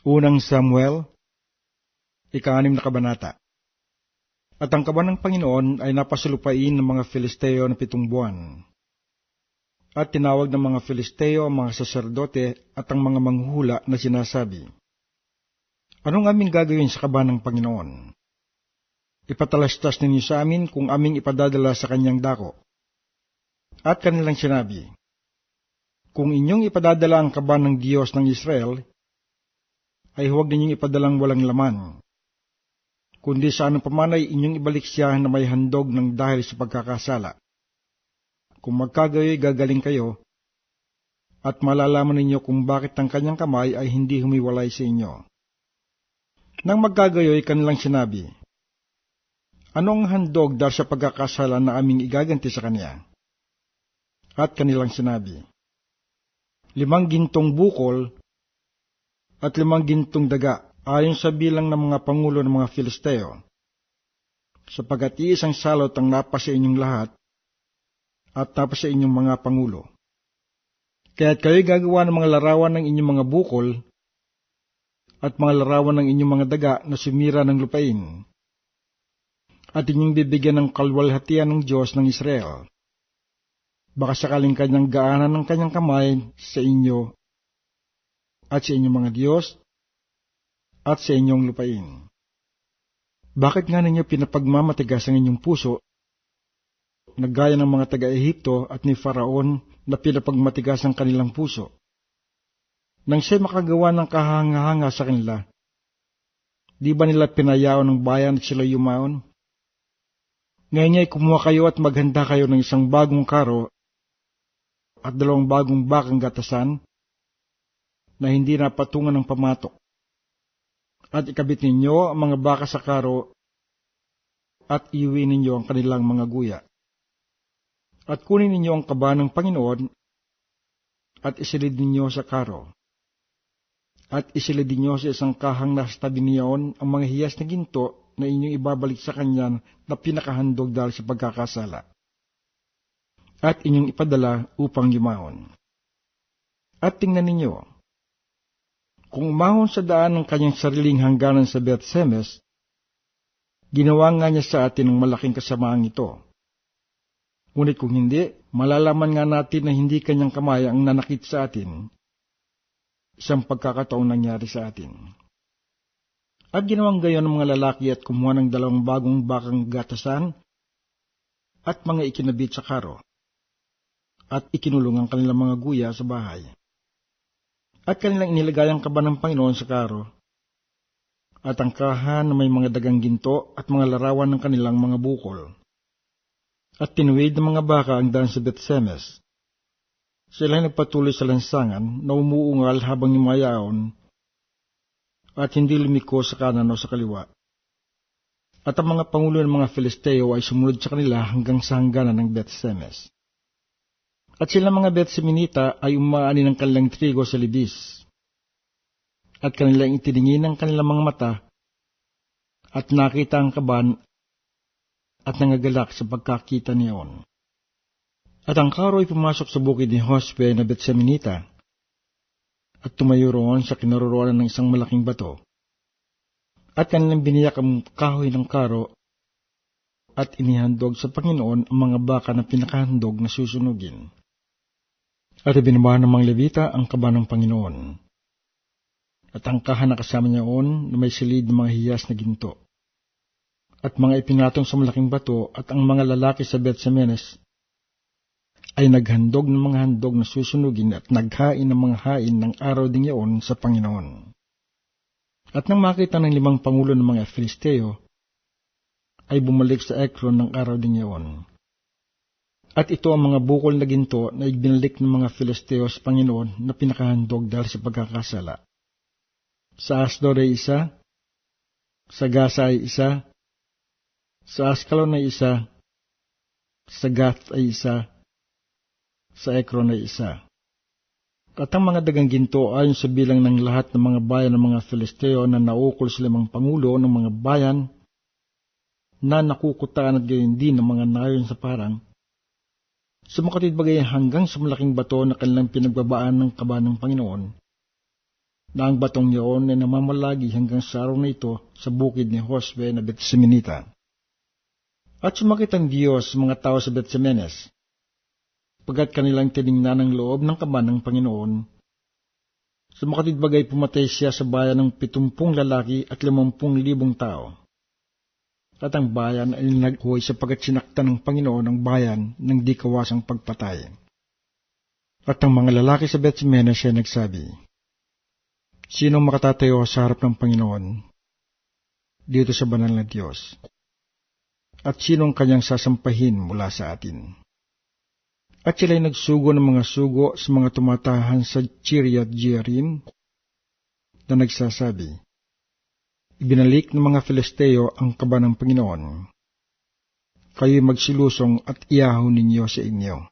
Unang Samuel, ika-anim na kabanata. At ang kaban ng Panginoon ay napasulupain ng mga Filisteo na pitong buwan. At tinawag ng mga Filisteo ang mga saserdote at ang mga manghuhula na sinasabi, Anong aming gagawin sa kaban ng Panginoon? Ipatalastas ninyo sa amin kung aming ipadadala sa kanyang dako. At kanilang sinabi, Kung inyong ipadadala ang kaban ng Diyos ng Israel, ay huwag ninyong ipadalang walang laman. Kundi sa anong pamanay inyong ibalik siya na may handog ng dahil sa pagkakasala. Kung magkagayoy gagaling kayo, at malalaman ninyo kung bakit ang kanyang kamay ay hindi humiwalay sa inyo. Nang magkagayoy kanilang sinabi, Anong handog dahil sa pagkakasala na aming igaganti sa kanya? At kanilang sinabi, Limang gintong bukol at limang gintong daga ayon sa bilang ng mga pangulo ng mga Filisteo. Sapagat iisang salot ang napa sa inyong lahat at napa sa inyong mga pangulo. Kaya't kayo'y gagawa ng mga larawan ng inyong mga bukol at mga larawan ng inyong mga daga na sumira ng lupain at inyong bibigyan ng kalwalhatian ng Diyos ng Israel. Baka sakaling kanyang gaanan ng kanyang kamay sa inyo at sa inyong mga Diyos at sa inyong lupain. Bakit nga ninyo pinapagmamatigas ang inyong puso na gaya ng mga taga-Ehipto at ni Faraon na pinapagmatigas ang kanilang puso? Nang siya makagawa ng kahanga-hanga sa kanila, di ba nila pinayaw ng bayan at sila yumaon? Ngayon ay kumuha kayo at maghanda kayo ng isang bagong karo at dalawang bagong bakang gatasan na hindi napatungan ng pamatok. At ikabit ninyo ang mga baka sa karo at iwi ninyo ang kanilang mga guya. At kunin ninyo ang kaba ng Panginoon at isilid ninyo sa karo. At isilid ninyo sa isang kahang nasa tabi niyaon ang mga hiyas na ginto na inyong ibabalik sa kanya na pinakahandog dahil sa pagkakasala. At inyong ipadala upang yumaon. At tingnan ninyo, kung umahon sa daan ng kanyang sariling hangganan sa Beth Semes, ginawa nga niya sa atin ang malaking kasamaang ito. Ngunit kung hindi, malalaman nga natin na hindi kanyang kamay ang nanakit sa atin. Isang pagkakataong nangyari sa atin. At ginawang gayon ng mga lalaki at kumuha ng dalawang bagong bakang gatasan at mga ikinabit sa karo at ikinulong ang kanilang mga guya sa bahay. At kanilang inilagay ang kaba ng Panginoon sa karo at ang kahan na may mga dagang ginto at mga larawan ng kanilang mga bukol. At tinuwid ng mga baka ang daan sa Betsemes. Sila ay nagpatuloy sa lansangan na umuungal habang yumayaon at hindi lumiko sa kanan o sa kaliwa. At ang mga pangulo ng mga Filisteo ay sumunod sa kanila hanggang sa hangganan ng Bethsemes. At sila mga Bethseminita ay umaani ng kanilang trigo sa libis. At kanilang itiningin ang kanilang mga mata at nakita ang kaban at nangagalak sa pagkakita niyon. At ang karo ay pumasok sa bukid ni Hospe na Bethseminita at tumayo roon sa kinaroroonan ng isang malaking bato. At kanilang biniyak ang kahoy ng karo at inihandog sa Panginoon ang mga baka na pinakahandog na susunugin. At ibinabahan ng mga Levita ang kaba ng Panginoon. At ang kahan na kasama niyaon na may silid ng mga hiyas na ginto. At mga ipinatong sa malaking bato at ang mga lalaki sa Bethsemenes ay naghandog ng mga handog na susunugin at naghain ng mga hain ng araw ding yaon sa Panginoon. At nang makita ng limang pangulo ng mga Filisteo, ay bumalik sa Ekron ng araw ding yaon. At ito ang mga bukol na ginto na ibinalik ng mga Filisteo sa Panginoon na pinakahandog dahil sa pagkakasala. Sa Asdor ay isa, sa Gaza ay isa, sa Askalon ay isa, sa Gath ay isa, sa Ekron ay isa. At ang mga dagang ginto ayon sa bilang ng lahat ng mga bayan ng mga Filisteo na naukol sa limang pangulo ng mga bayan na nakukutaan at gayon din ng mga nayon sa parang, sumakatid bagay hanggang sa malaking bato na kanilang pinagbabaan ng kaba ng Panginoon, na ang batong yaon ay namamalagi hanggang sa araw na ito sa bukid ni Josue na Betsemenita. At sumakit ang Diyos sa mga tao sa Betsemenes, pagkat kanilang tiningnan ang loob ng kaban ng Panginoon. Sa bagay pumatay siya sa bayan ng pitumpung lalaki at limampung libong tao. At ang bayan ay naghuhoy sapagkat sinaktan ng Panginoon ang bayan ng di kawasang pagpatay. At ang mga lalaki sa Betsemenes ay nagsabi, Sino makatatayo sa harap ng Panginoon dito sa banal na Diyos? At sinong kanyang sasampahin mula sa atin? At sila'y nagsugo ng mga sugo sa mga tumatahan sa Chiriat Jearim na nagsasabi, Ibinalik ng mga Filisteo ang kaba ng Panginoon. Kayo'y magsilusong at iyaho ninyo sa inyo.